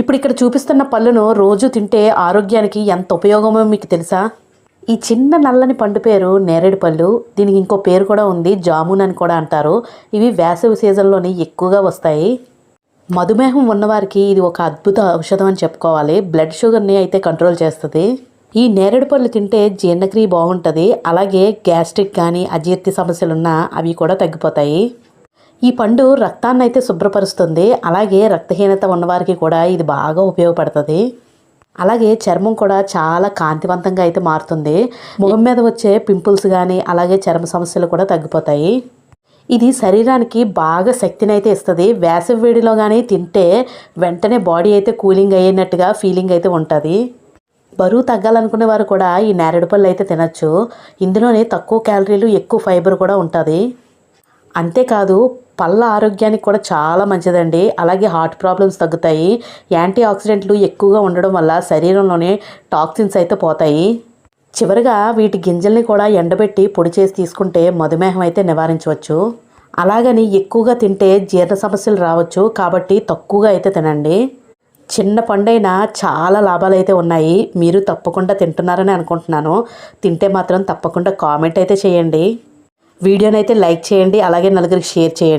ఇప్పుడు ఇక్కడ చూపిస్తున్న పళ్ళును రోజు తింటే ఆరోగ్యానికి ఎంత ఉపయోగమో మీకు తెలుసా? ఈ చిన్న నల్లని పండు పేరు నేరేడు పళ్ళు. దీనికి ఇంకో పేరు కూడా ఉంది జామున్ అని కూడా అంటారు. ఇవి వేసవి సీజన్లోని ఎక్కువగా వస్తాయి. మధుమేహం ఉన్నవారికి ఇది ఒక అద్భుత ఔషధం అని చెప్పుకోవాలి. బ్లడ్ షుగర్ని అయితే కంట్రోల్ చేస్తుంది. ఈ నేరేడు పళ్ళు తింటే జీర్ణక్రియ బాగుంటుంది. అలాగే గ్యాస్ట్రిక్ కానీ అజీర్తి సమస్యలు ఉన్నా అవి కూడా తగ్గిపోతాయి. ఈ పండు రక్తాన్ని అయితే శుభ్రపరుస్తుంది. అలాగే రక్తహీనత ఉన్నవారికి కూడా ఇది బాగా ఉపయోగపడుతుంది. అలాగే చర్మం కూడా చాలా కాంతివంతంగా అయితే మారుతుంది. ముఖం మీద వచ్చే పింపుల్స్ కానీ అలాగే చర్మ సమస్యలు కూడా తగ్గిపోతాయి. ఇది శరీరానికి బాగా శక్తిని అయితే ఇస్తుంది. వేసవి వేడిలో కానీ తింటే వెంటనే బాడీ అయితే కూలింగ్ అయ్యేటట్టుగా ఫీలింగ్ అయితే ఉంటుంది. బరువు తగ్గాలనుకునే వారు కూడా ఈ నేరేడు పళ్ళు అయితే తినచ్చు. ఇందులోనే తక్కువ క్యాలరీలు ఎక్కువ ఫైబర్ కూడా ఉంటుంది. అంతేకాదు పళ్ళ ఆరోగ్యానికి కూడా చాలా మంచిదండి. అలాగే హార్ట్ ప్రాబ్లమ్స్ తగ్గుతాయి. యాంటీ ఆక్సిడెంట్లు ఎక్కువగా ఉండడం వల్ల శరీరంలోనే టాక్సిన్స్ అయితే పోతాయి. చివరిగా వీటి గింజల్ని కూడా ఎండబెట్టి పొడి చేసి తీసుకుంటే మధుమేహం అయితే నివారించవచ్చు. అలాగని ఎక్కువగా తింటే జీర్ణ సమస్యలు రావచ్చు. కాబట్టి తక్కువగా అయితే తినండి. చిన్న పండైనా చాలా లాభాలు అయితే ఉన్నాయి. మీరు తప్పకుండా తింటున్నారని అనుకుంటున్నాను. తింటే మాత్రం తప్పకుండా కామెంట్ అయితే చేయండి. వీడియోనైతే లైక్ చేయండి. అలాగే నలుగురికి షేర్ చేయండి.